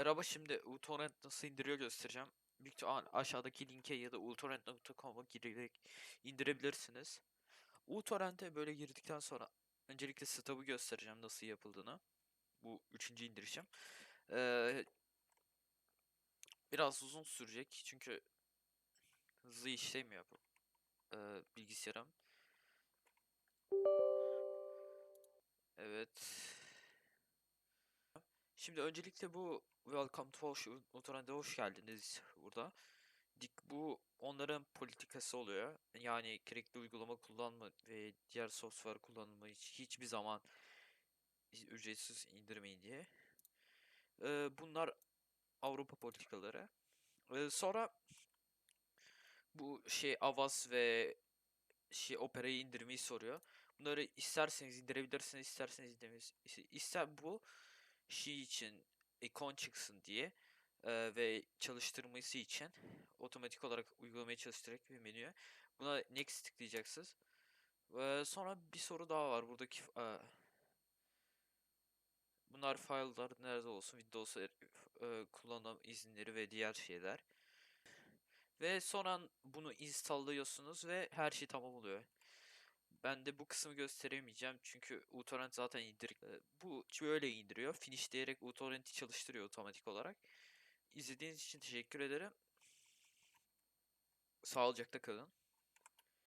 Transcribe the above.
Merhaba şimdi uTorrent nasıl indiriyor göstereceğim. Büyük ihtimal aşağıdaki linke ya da utorrent.com'a girerek indirebilirsiniz. uTorrent'e böyle girdikten sonra öncelikle setup'ı göstereceğim nasıl yapıldığını. Bu üçüncü indirişim. Ee, biraz uzun sürecek çünkü hızlı işlemiyor bu ee, bilgisayarım. Evet. Şimdi öncelikle bu Welcome to Hoş, hoş geldiniz burada. Dik bu onların politikası oluyor. Yani gerekli uygulama kullanma ve diğer software kullanımı hiç, hiçbir zaman ücretsiz indirmeyin diye. Ee, bunlar Avrupa politikaları. Ee, sonra bu şey Avaz ve şey Opera'yı indirmeyi soruyor. Bunları isterseniz indirebilirsiniz, isterseniz indirmeyiz. İster bu şey için ikon çıksın diye e, ve çalıştırması için otomatik olarak uygulamayı çalıştırarak bir menüye buna next tıklayacaksınız. Ve sonra bir soru daha var buradaki e, bunlar file'lar nerede olsun Windows e, kullanım izinleri ve diğer şeyler. Ve sonra bunu installıyorsunuz ve her şey tamam oluyor. Ben de bu kısmı gösteremeyeceğim çünkü uTorrent zaten indir bu şöyle indiriyor. Finish diyerek uTorrent'i çalıştırıyor otomatik olarak. İzlediğiniz için teşekkür ederim. Sağlıcakla kalın.